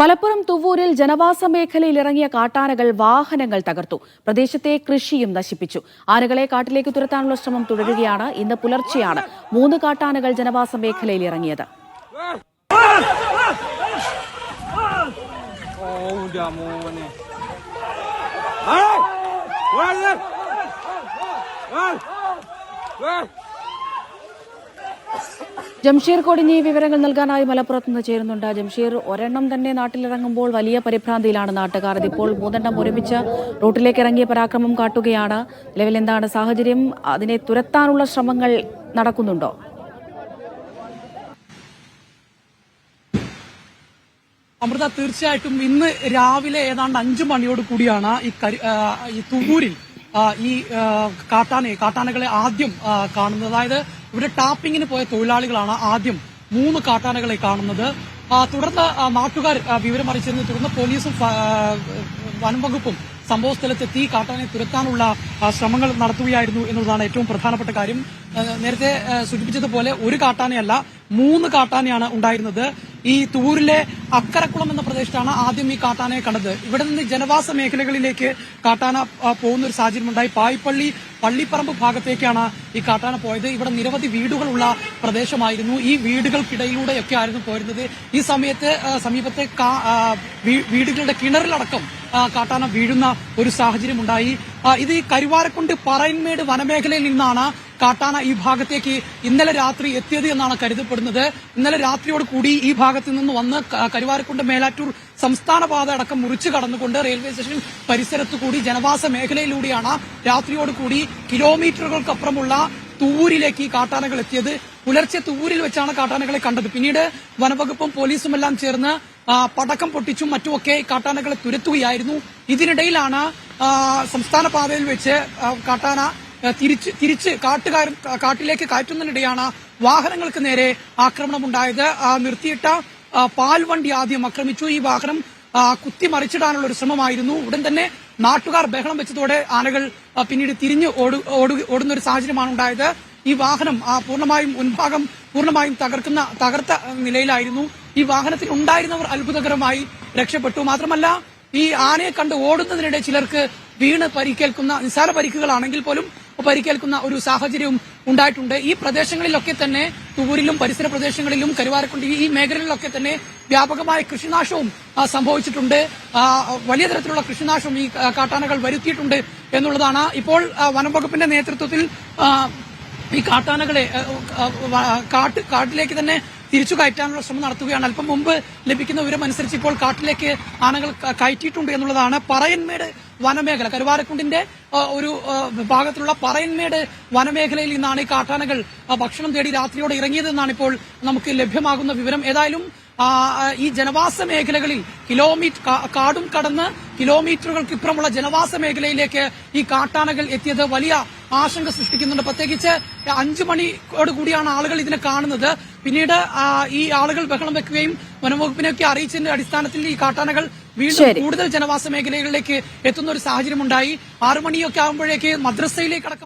മലപ്പുറം തുവൂരിൽ ജനവാസ മേഖലയിൽ ഇറങ്ങിയ കാട്ടാനകൾ വാഹനങ്ങൾ തകർത്തു. പ്രദേശത്തെ കൃഷിയും നശിപ്പിച്ചു. ആനകളെ കാട്ടിലേക്ക് തുരത്താനുള്ള ശ്രമം തുടരുകയാണ്. ഇന്ന് പുലർച്ചെയാണ് മൂന്ന് കാട്ടാനകൾ ജനവാസ മേഖലയിൽ ഇറങ്ങിയത്. ജംഷീർ കൊടിഞ്ഞി വിവരങ്ങൾ നൽകാനായി മലപ്പുറത്ത് നിന്ന് ചേരുന്നുണ്ട്. ജംഷീർ ഒരെണ്ണം തന്നെ നാട്ടിലിറങ്ങുമ്പോൾ വലിയ പരിഭ്രാന്തിയിലാണ് നാട്ടുകാർ. ഇതിപ്പോൾ മൂന്നെണ്ണം ഒരുമിച്ച് റൂട്ടിലേക്ക് ഇറങ്ങിയ പരാക്രമം കാട്ടുകയാണ്. നിലവിൽ എന്താണ് സാഹചര്യം? അതിനെ തുരത്താനുള്ള ശ്രമങ്ങൾ നടക്കുന്നുണ്ടോ? അമൃത തീർച്ചയായിട്ടും ഇന്ന് രാവിലെ ഏതാണ്ട് അഞ്ചു മണിയോട് കൂടിയാണ് ഈ ഈ തുവൂരിൽ ഈ കാട്ടാനെ കാട്ടാനകളെ ആദ്യം കാണുന്നത്. അതായത് ഇവിടെ ടാപ്പിങ്ങിന് പോയ തൊഴിലാളികളാണ് ആദ്യം മൂന്ന് കാട്ടാനകളെ കാണുന്നത്. തുടർന്ന് നാട്ടുകാർ ആ, വിവരം അറിയിച്ചതിനെ തുടർന്ന് പോലീസും വനംവകുപ്പും ആ, വനം വകുപ്പും സംഭവ സ്ഥലത്തെത്തി കാട്ടാനെ തുരത്താനുള്ള ശ്രമങ്ങൾ നടത്തുകയായിരുന്നു എന്നുള്ളതാണ് ഏറ്റവും പ്രധാനപ്പെട്ട കാര്യം. നേരത്തെ സൂചിപ്പിച്ചതുപോലെ ഒരു കാട്ടാനയല്ല മൂന്ന് കാട്ടാനയാണ് ഉണ്ടായിരുന്നത്. ഈ തൂരിലെ അക്കരക്കുളം എന്ന പ്രദേശത്താണ് ആദ്യം ഈ കാട്ടാനയെ കണ്ടത്. ഇവിടെ നിന്ന് ജനവാസ മേഖലകളിലേക്ക് കാട്ടാന പോകുന്ന ഒരു സാഹചര്യം ഉണ്ടായി പായ്പള്ളി പള്ളിപ്പറമ്പ് ഭാഗത്തേക്കാണ് ഈ കാട്ടാന പോയത്. ഇവിടെ നിരവധി വീടുകളുള്ള പ്രദേശമായിരുന്നു. ഈ വീടുകൾക്കിടയിലൂടെയൊക്കെ ആയിരുന്നു പോയിരുന്നത് ഈ സമയത്ത് സമീപത്തെ വീടുകളുടെ കിണറിലടക്കം കാട്ടാന വീഴുന്ന ഒരു സാഹചര്യം ഉണ്ടായി ഇത് ഈ കരുവാരക്കുണ്ട് പറയൻമേട് വനമേഖലയിൽ നിന്നാണ് കാട്ടാന ഈ ഭാഗത്തേക്ക് ഇന്നലെ രാത്രി എത്തിയത് എന്നാണ് കരുതപ്പെടുന്നത്. ഇന്നലെ രാത്രിയോട് കൂടി ഈ ഭാഗത്ത് നിന്ന് വന്ന് കരുവാരക്കുണ്ട് മേലാറ്റൂർ സംസ്ഥാന പാത അടക്കം മുറിച്ചു കടന്നുകൊണ്ട് റെയിൽവേ സ്റ്റേഷൻ പരിസരത്ത് കൂടി ജനവാസ മേഖലയിലൂടെയാണ് രാത്രിയോട് കൂടി കിലോമീറ്ററുകൾക്കപ്പുറമുള്ള തൂവൂരിലേക്ക് ഈ കാട്ടാനകൾ എത്തിയത്. പുലർച്ചെ തൂവൂരിൽ വെച്ചാണ് കാട്ടാനകളെ കണ്ടത്. പിന്നീട് വനവകുപ്പും പോലീസുമെല്ലാം ചേർന്ന് പടക്കം പൊട്ടിച്ചും മറ്റുമൊക്കെ കാട്ടാനകളെ തുരത്തുകയായിരുന്നു. ഇതിനിടയിലാണ് സംസ്ഥാന പാതയിൽ വെച്ച് കാട്ടാന തിരിച്ച് തിരിച്ച് കാട്ടുകാർ കാട്ടിലേക്ക് കയറ്റുന്നതിനിടെയാണ് വാഹനങ്ങൾക്ക് നേരെ ആക്രമണം ഉണ്ടായത് നിർത്തിയിട്ട പാൽ പാൽവണ്ടി ആദ്യം ആക്രമിച്ചു. ഈ വാഹനം കുത്തി കുത്തിമറിച്ചിടാനുള്ള ഒരു ശ്രമമായിരുന്നു. ഉടൻ തന്നെ നാട്ടുകാർ ബഹളം വെച്ചതോടെ ആനകൾ പിന്നീട് തിരിഞ്ഞ് ഓടു- ഓടു- ഓടുന്ന ഒരു സാഹചര്യമാണ് ഉണ്ടായത്. ഈ വാഹനം പൂർണമായും മുൻഭാഗം പൂർണമായും തകർക്കുന്ന തകർത്ത നിലയിലായിരുന്നു. ഈ വാഹനത്തിൽ ഉണ്ടായിരുന്നവർ അത്ഭുതകരമായി രക്ഷപ്പെട്ടു. മാത്രമല്ല ഈ ആനയെ കണ്ട് ഓടുന്നതിനിടെ ചിലർക്ക് വീണ് പരിക്കേൽക്കുന്ന നിസ്സാര പരിക്കുകളാണെങ്കിൽ പോലും പരിക്കേൽക്കുന്ന ഒരു സാഹചര്യവും ഉണ്ടായിട്ടുണ്ട്. ഈ പ്രദേശങ്ങളിലൊക്കെ തന്നെ തുവൂരിലും പരിസര പ്രദേശങ്ങളിലും കരുവാരക്കുണ്ട് ഈ- മേഖലകളിലൊക്കെ തന്നെ വ്യാപകമായ കൃഷിനാശവും സംഭവിച്ചിട്ടുണ്ട്. വലിയ തരത്തിലുള്ള കൃഷിനാശവും ഈ കാട്ടാനകൾ വരുത്തിയിട്ടുണ്ട് എന്നുള്ളതാണ്. ഇപ്പോൾ വനം വകുപ്പിന്റെ നേതൃത്വത്തിൽ ഈ കാട്ടാനകളെ കാട്ടിലേക്ക് തന്നെ തിരിച്ചു കയറ്റാനുള്ള ശ്രമം നടത്തുകയാണ്. അല്പം മുമ്പ് ലഭിക്കുന്ന വിവരം അനുസരിച്ച് ഇപ്പോൾ കാട്ടിലേക്ക് ആനകൾ കയറ്റിയിട്ടുണ്ട് എന്നുള്ളതാണ് പറയന്മേട് വനമേഖല. കരുവാരക്കുണ്ടിന്റെ ഒരു ഭാഗത്തുള്ള പറയന്മേട് വനമേഖലയിൽ നിന്നാണ് ഈ കാട്ടാനകൾ ഭക്ഷണം തേടി രാത്രിയോടെ ഇറങ്ങിയതെന്നാണ് ഇപ്പോൾ നമുക്ക് ലഭ്യമാകുന്ന വിവരം. ഏതായാലും ഈ ജനവാസ മേഖലകളിൽ കിലോമീറ്റർ കാടും കടന്ന് കിലോമീറ്ററുകൾക്ക് ഇപ്പുറമുള്ള ജനവാസ മേഖലയിലേക്ക് ഈ കാട്ടാനകൾ എത്തിയത് വലിയ ആശങ്ക സൃഷ്ടിക്കുന്നുണ്ട്. പ്രത്യേകിച്ച് അഞ്ചു മണിയോട് കൂടിയാണ് ആളുകൾ ഇതിനെ കാണുന്നത്. പിന്നീട് ഈ ആളുകൾ ബഹളം വെക്കുകയും വനംവകുപ്പിനെയൊക്കെ അറിയിച്ചതിന്റെ അടിസ്ഥാനത്തിൽ ഈ കാട്ടാനകൾ വീണ്ടും കൂടുതൽ ജനവാസ മേഖലകളിലേക്ക് എത്തുന്ന ഒരു സാഹചര്യം ഉണ്ടായി ആറുമണിയൊക്കെ ആകുമ്പോഴേക്ക് മദ്രസയിലേക്ക് അടക്കം